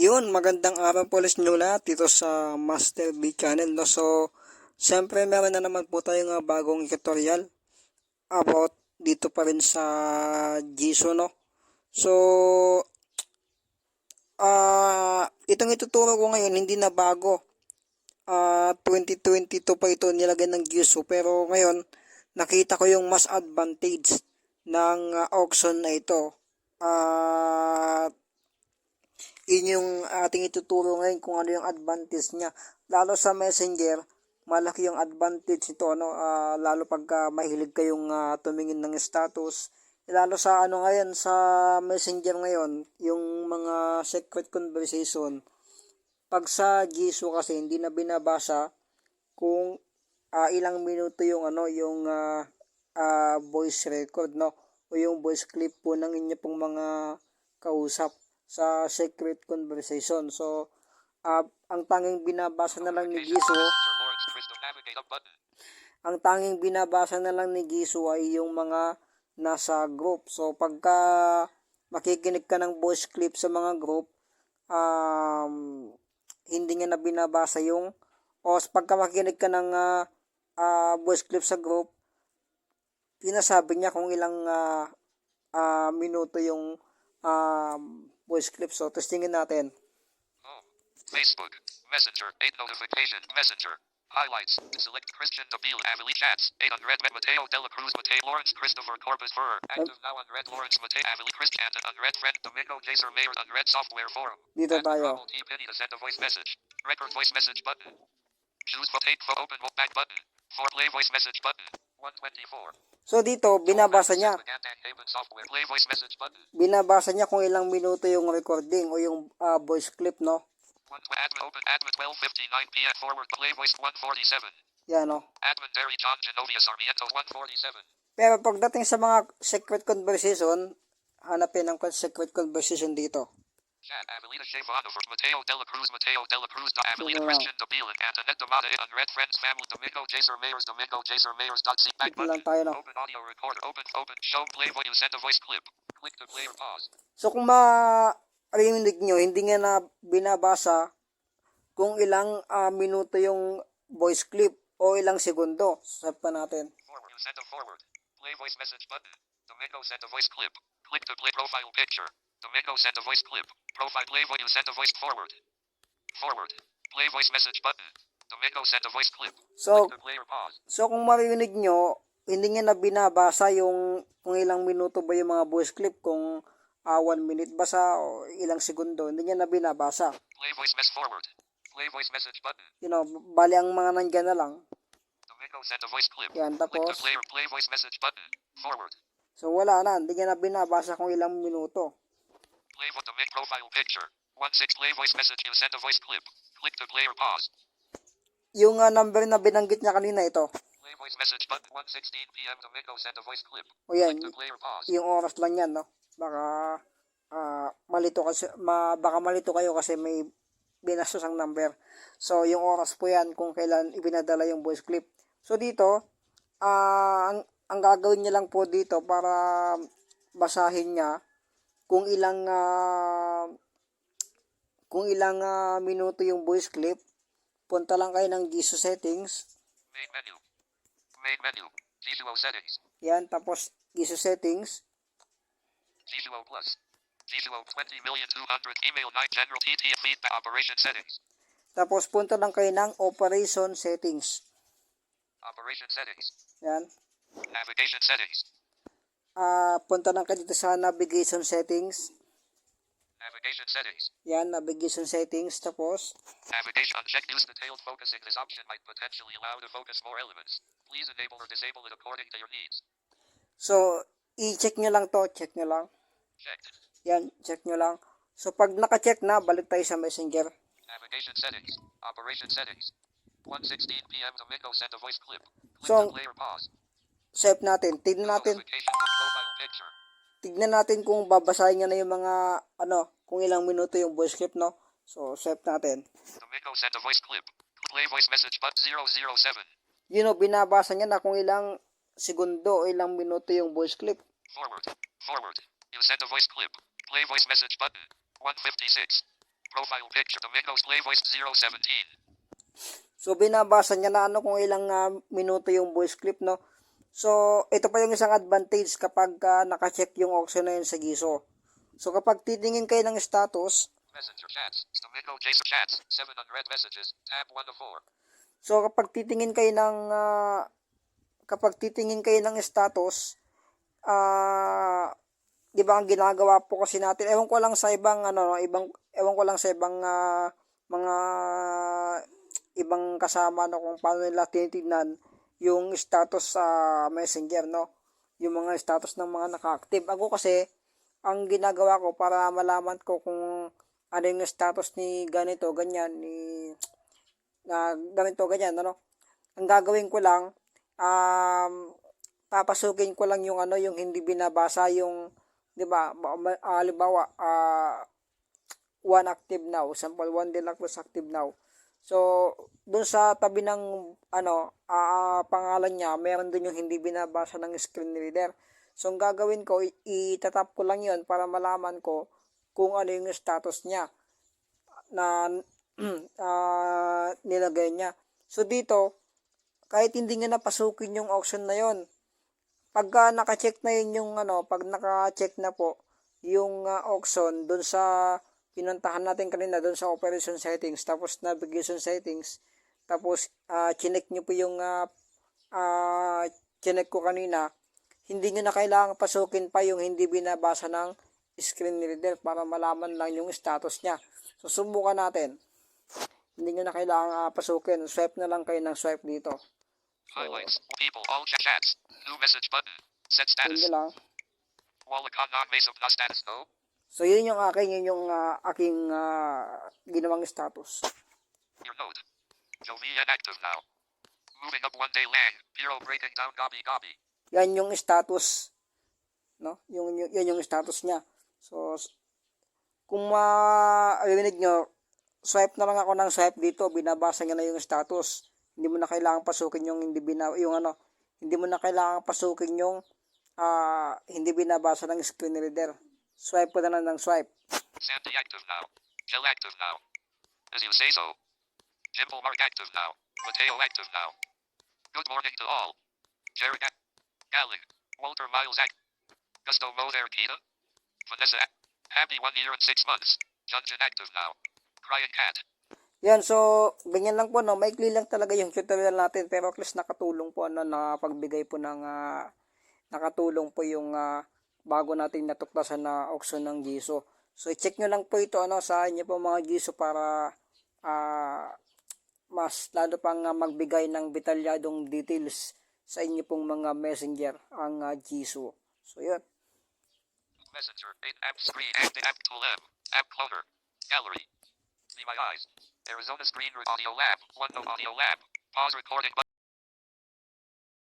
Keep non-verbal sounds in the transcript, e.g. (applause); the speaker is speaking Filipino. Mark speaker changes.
Speaker 1: Yun, magandang araw po ulit nyo lahat dito sa Master B channel. No? So, siyempre meron na naman po tayong uh, bagong tutorial about dito pa rin sa Jisoo. No? So, ah itong ituturo ko ngayon hindi na bago. Ah 2022 pa ito nilagay ng Jisoo pero ngayon nakita ko yung mas advantage ng ah, auction na ito. At yun yung ating ituturo ngayon kung ano yung advantage niya. Lalo sa messenger, malaki yung advantage nito, ano, ah, lalo pagka mahilig kayong ah, tumingin ng status. Lalo sa ano ngayon, sa messenger ngayon, yung mga secret conversation, pag sa Jisoo kasi hindi na binabasa kung ah, ilang minuto yung ano, yung ah, ah, voice record, no? O yung voice clip po ng inyo pong mga kausap sa secret conversation. So, ah, ang tanging binabasa na lang ni
Speaker 2: button.
Speaker 1: ang tanging binabasa na lang ni Jisoo ay yung mga nasa group. So, pagka makikinig ka ng voice clip sa mga group, um, hindi niya na binabasa yung, o pagka makikinig ka ng ah, ah, voice clip sa group, pinasabi niya kung ilang ah, ah, minuto yung ah, voice clip. So, testingin natin.
Speaker 2: Home. Facebook. Messenger. 8 notification. Messenger. Highlights. Select Christian Dabile Avili Chats. 8 on red Mateo Dela Cruz Mateo Lawrence Christopher Corbus Furrer. Active now on red Lawrence Mateo Avili Christian and on red friend Domingo Jaser Mayer on red software forum.
Speaker 1: Dito
Speaker 2: And
Speaker 1: tayo.
Speaker 2: Bravo T Penny to send a voice message. Record voice message button. Choose for take for open back button. For play voice message button. 124.
Speaker 1: So, dito, binabasa niya. Binabasa niya kung ilang minuto yung recording o yung ah, voice clip, no?
Speaker 2: Admin open admin 12:59 p.m. forward play voice 147.
Speaker 1: Yan, no?
Speaker 2: Admin Derry John Genovia Sarmiento 147.
Speaker 1: Pero pagdating sa mga secret conversation, hanapin ang secret conversation dito.
Speaker 2: Chat Avelita Shevano for Mateo Dela Cruz Mateo Dela Cruz da Avelita
Speaker 1: Wow.
Speaker 2: Christian Dabilan Antoinette Damata on Red Friends Family Domingo Jaser Mayors Domingo Jaser Mayors dot C back button. Open audio recorder open open show play voice you send a voice clip. Click to play or pause.
Speaker 1: So kung ma-rinig nyo, hindi nga na binabasa kung ilang ah, minuto yung voice clip o ilang segundo. Sabi pa natin.
Speaker 2: Forward send a forward. Play voice message button. Domingo send a voice clip. Click to play profile picture. Domingo send a voice clip. Profile play voice you send a voice forward. Forward. Play voice message button. Domingo send a voice clip.
Speaker 1: So,
Speaker 2: Click
Speaker 1: so kung marinig nyo, hindi nga na binabasa yung kung ilang minuto ba yung mga voice clip, kung ah, one minute ba sa o ilang segundo, hindi niya na binabasa.
Speaker 2: Play voice mess forward. Play voice message button.
Speaker 1: You know, bali ang mga nandyan na lang.
Speaker 2: Domingo send a voice clip.
Speaker 1: Yan,
Speaker 2: Click
Speaker 1: tapos,
Speaker 2: play or play voice message button. Forward.
Speaker 1: so wala na, hindi niya na binabasa kung ilang minuto.
Speaker 2: Play vo- the mid profile picture. One six play voice message you send a voice clip. Click to play or pause.
Speaker 1: Yung ah, number na binanggit niya kanina ito,
Speaker 2: Play voice message button. 116 p.m. Domingo send a voice clip.
Speaker 1: o yan,
Speaker 2: Click to play or pause.
Speaker 1: yung oras lang yan, no? Baka ah, malito kasi ma, baka malito kayo kasi may binastos ang number. So yung oras po yan kung kailan ibinadala yung voice clip. So dito, ah, ang, ang gagawin niya lang po dito para basahin niya kung ilang ah, kung ilang ah, minuto yung voice clip, punta lang kayo ng Jisoo settings.
Speaker 2: Main menu. Main menu. Visual settings.
Speaker 1: Yan, tapos Jisoo settings.
Speaker 2: Visual plus. Visual 20 million 200 email 9 general TT feedback operation settings.
Speaker 1: Tapos punta lang kayo ng operation settings.
Speaker 2: Operation settings.
Speaker 1: Yan.
Speaker 2: Navigation settings.
Speaker 1: Ah, punta lang kayo dito sa navigation settings.
Speaker 2: Navigation settings.
Speaker 1: Yan, navigation settings. Tapos,
Speaker 2: Navigation uncheck use detailed focusing. This option might potentially allow to focus more elements. Please enable or disable it according to your needs.
Speaker 1: so, i-check nyo lang to. Check nyo lang.
Speaker 2: Checked.
Speaker 1: Yan, check nyo lang. So, pag naka-check na, balik tayo sa messenger.
Speaker 2: Navigation settings. Operation settings. 1:16 p.m. Domingo send a voice clip. Click
Speaker 1: So-
Speaker 2: to play or pause.
Speaker 1: Save natin. Tignan natin. Tignan natin kung babasahin niya na yung mga, ano, kung ilang minuto yung voice clip, no? So, save natin.
Speaker 2: Domingo send a voice clip. Play voice message but 007.
Speaker 1: You know, binabasa niya na kung ilang segundo o ilang minuto yung voice clip.
Speaker 2: Forward. Forward. You send a voice clip. Play voice message button. 156. Profile picture. Domingos play voice 017.
Speaker 1: So binabasa niya na ano kung ilang ah, minuto yung voice clip no. So ito pa yung isang advantage kapag ah, naka-check yung auction na yun sa Giso. So kapag titingin kayo ng status,
Speaker 2: Messenger chats. Domingo Jason chats. 7 unread messages. Tab 1 of 4.
Speaker 1: so kapag titingin kayo ng ah, kapag titingin kayo ng status, ah 'di ba ang ginagawa po kasi natin, ewan ko lang sa ibang ano, ibang ewan ko lang sa ibang ah, mga ibang kasama no kung paano nila tinitignan yung status sa Messenger no? Yung mga status ng mga naka-active. Ako kasi ang ginagawa ko para malaman ko kung ano yung status ni ganito ganyan ni na ganito ganyan ano? Ang gagawin ko lang um papasukin ko lang yung ano yung hindi binabasa yung 'di ba ba- ba- halimbawa ah one active now. Sample one deluxe active now So, doon sa tabi ng ano, ah, pangalan niya, meron din yung hindi binabasa ng screen reader. So, ang gagawin ko, itatap ko lang yon para malaman ko kung ano yung status niya na (clears throat) ah, nilagay niya. So, dito, kahit hindi niya napasukin yung auction na yon pagka naka-check na yun yung ano, pag naka-check na po yung ah, auction doon sa pinuntahan natin kanina doon sa operation settings tapos navigation settings tapos ah chinek nyo po yung ah ah, chinek ko kanina hindi nyo na kailangan pasukin pa yung hindi binabasa ng screen reader para malaman lang yung status niya so subukan natin hindi nyo na kailangan ah, pasukin swipe na lang kayo ng swipe dito
Speaker 2: Highlights. People. All chat chats. New message button. Set status.
Speaker 1: nyo lang
Speaker 2: Wallacon non base of no status no.
Speaker 1: So yun yung aking yun yung ah, aking ah, ginawang status
Speaker 2: Your note. Jovian active now. Moving up one day lang. Hero breaking down Gobby Gobby.
Speaker 1: yan yung status no yung, yung yan yung status niya so kung marinig nyo swipe na lang ako ng swipe dito binabasa niya na yung status hindi mo na kailangan pasukin yung hindi bina yung ano hindi mo na kailangan pasukin yung ah, hindi binabasa ng screen reader swipe ko na lang ng swipe
Speaker 2: Sandy active now. Jill active now. As you say so. Jimple Mark active now. Mateo active now. Good morning to all. Jared Gallon. Walter Miles act. Gusto Moser Pita. Vanessa. Happy one year and six months. Junjin active now. Crying cat.
Speaker 1: Yan, so, ganyan lang po, no. Maikli lang talaga yung tutorial natin, pero at least nakatulong po, ano, nakapagbigay po ng, ah, nakatulong po yung, ah, bago natin natuklasan na auction ng Giso. So, i-check nyo lang po ito, ano, sa inyo po mga Giso para, ah, mas lalo pang ah, magbigay ng detalyadong details sa inyo pong mga messenger ang uh, Giso. So, yun.
Speaker 2: Messenger. 8 app screen. App tool M. App cloner. Gallery. See my eyes. Arizona Screen Audio Lab. One no audio lab. Pause recording button.